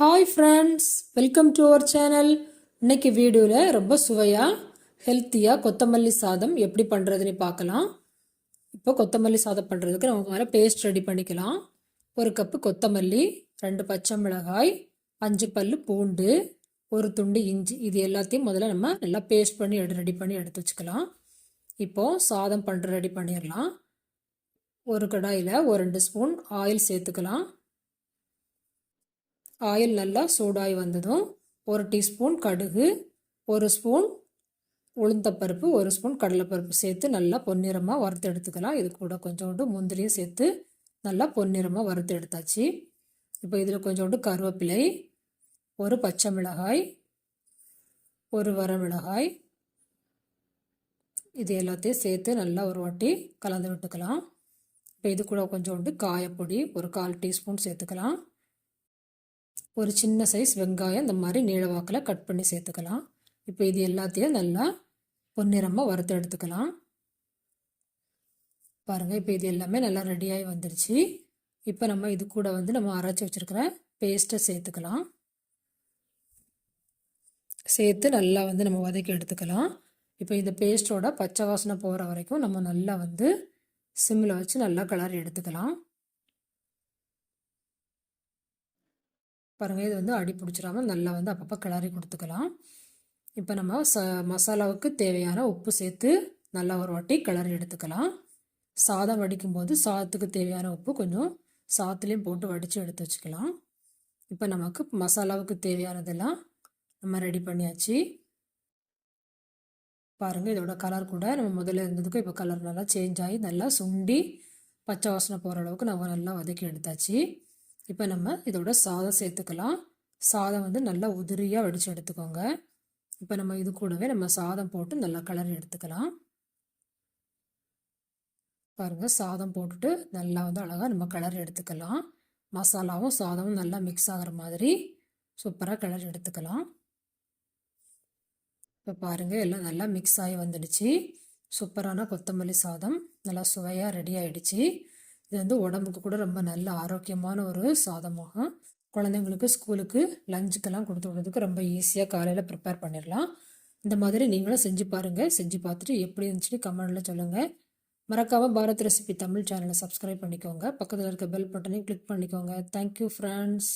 Hi friends welcome to our channel இன்னைக்கு வீடியோவில் ரொம்ப சுவையாக ஹெல்த்தியாக கொத்தமல்லி சாதம் எப்படி பண்ணுறதுன்னு பார்க்கலாம். இப்போ கொத்தமல்லி சாதம் பண்ணுறதுக்கு நமக்கு மேலே பேஸ்ட் ரெடி பண்ணிக்கலாம். ஒரு கப்பு கொத்தமல்லி ரெண்டு பச்சை மிளகாய் அஞ்சு பல் பூண்டு ஒரு துண்டு இஞ்சி இது எல்லாத்தையும் முதல்ல நம்ம நல்லா பேஸ்ட் பண்ணி எடு ரெடி பண்ணி எடுத்து வச்சுக்கலாம். இப்போது சாதம் பண்ணுற ரெடி பண்ணிடலாம். ஒரு கடாயில் ஒரு ரெண்டு ஸ்பூன் ஆயில் சேர்த்துக்கலாம். ஆயில் நல்லா சூடாகி வந்ததும் ஒரு டீஸ்பூன் கடுகு ஒரு ஸ்பூன் உளுந்தப்பருப்பு ஒரு ஸ்பூன் கடலைப்பருப்பு சேர்த்து நல்லா பொன்னிறமாக வறுத்து எடுத்துக்கலாம். இது கூட கொஞ்சோண்டு முந்திரியும் சேர்த்து நல்லா பொன்னிறமாக வறுத்து எடுத்தாச்சு. இப்போ இதில் கொஞ்சோண்டு கருவேப்பிலை ஒரு பச்சை மிளகாய் ஒரு வரமிளகாய் இது எல்லாத்தையும் சேர்த்து நல்லா ஒரு வாட்டி கலந்து விட்டுக்கலாம். இப்போ இது கூட கொஞ்சோண்டு காயப்பொடி ஒரு கால் டீஸ்பூன் சேர்த்துக்கலாம். ஒரு சின்ன சைஸ் வெங்காயம் இந்த மாதிரி நீளவாக்கில் கட் பண்ணி சேர்த்துக்கலாம். இப்போ இது எல்லாத்தையும் நல்லா பொன்னிறமாக வறுத்து எடுத்துக்கலாம். பாருங்கள் இப்போ இது எல்லாமே நல்லா ரெடியாகி வந்துடுச்சு இப்போ நம்ம இது கூட வந்து நம்ம அரைச்சி வச்சுருக்கிற பேஸ்ட்டை சேர்த்துக்கலாம். சேர்த்து நல்லா வந்து நம்ம வதக்கி எடுத்துக்கலாம். இப்போ இந்த பேஸ்ட்டோட பச்சை வாசனை போகிற வரைக்கும் நம்ம நல்லா வந்து சிம்மில் வச்சு நல்லா கலர் எடுத்துக்கலாம். பாருங்கள் இது வந்து அடி பிடிச்சிடாமல் நல்லா வந்து அப்பப்போ கிளறி கொடுத்துக்கலாம். இப்போ நம்ம ச மசாலாவுக்கு தேவையான உப்பு சேர்த்து நல்லா ஒரு வாட்டி கிளறி எடுத்துக்கலாம். சாதம் வடிக்கும்போது சாதத்துக்கு தேவையான உப்பு கொஞ்சம் சாத்துலேயும் போட்டு வடித்து எடுத்து வச்சுக்கலாம். இப்போ நமக்கு மசாலாவுக்கு தேவையானதெல்லாம் நம்ம ரெடி பண்ணியாச்சு. பாருங்கள் இதோட கலர் கூட நம்ம முதல்ல இருந்ததுக்கும் இப்போ கலர் நல்லா சேஞ்ச் ஆகி நல்லா சுண்டி பச்சை வாசனை போகிற அளவுக்கு நம்ம நல்லா வதக்கி எடுத்தாச்சு. இப்போ நம்ம இதோட சாதம் சேர்த்துக்கலாம். சாதம் வந்து நல்லா உதிரியாக வடித்து எடுத்துக்கோங்க. இப்போ நம்ம இது கூடவே நம்ம சாதம் போட்டு நல்லா கலர் எடுத்துக்கலாம். பாருங்கள் சாதம் போட்டுட்டு நல்லா வந்து அழகாக நம்ம கலர் எடுத்துக்கலாம். மசாலாவும் சாதமும் நல்லா மிக்ஸ் ஆகிற மாதிரி சூப்பராக கலர் எடுத்துக்கலாம். இப்போ பாருங்கள் எல்லாம் நல்லா மிக்ஸ் ஆகி வந்துடுச்சு. சூப்பரான கொத்தமல்லி சாதம் நல்லா சுவையாக ரெடி ஆகிடுச்சு இது வந்து உடம்புக்கு கூட ரொம்ப நல்ல ஆரோக்கியமான ஒரு சாதமாகும். குழந்தைங்களுக்கு ஸ்கூலுக்கு லஞ்சுக்கெல்லாம் கொடுத்து விடுறதுக்கு ரொம்ப ஈஸியாக காலையில் ப்ரிப்பேர் பண்ணிடலாம். இந்த மாதிரி நீங்களும் செஞ்சு பாருங்கள் செஞ்சு பார்த்துட்டு எப்படி இருந்துச்சுன்னு கமெண்டில் சொல்லுங்கள் மறக்காமல் பாரத் ரெசிபி தமிழ் சேனலை சப்ஸ்கிரைப் பண்ணிக்கோங்க. பக்கத்தில் இருக்க பெல் பட்டனையும் கிளிக் பண்ணிக்கோங்க. Thank you friends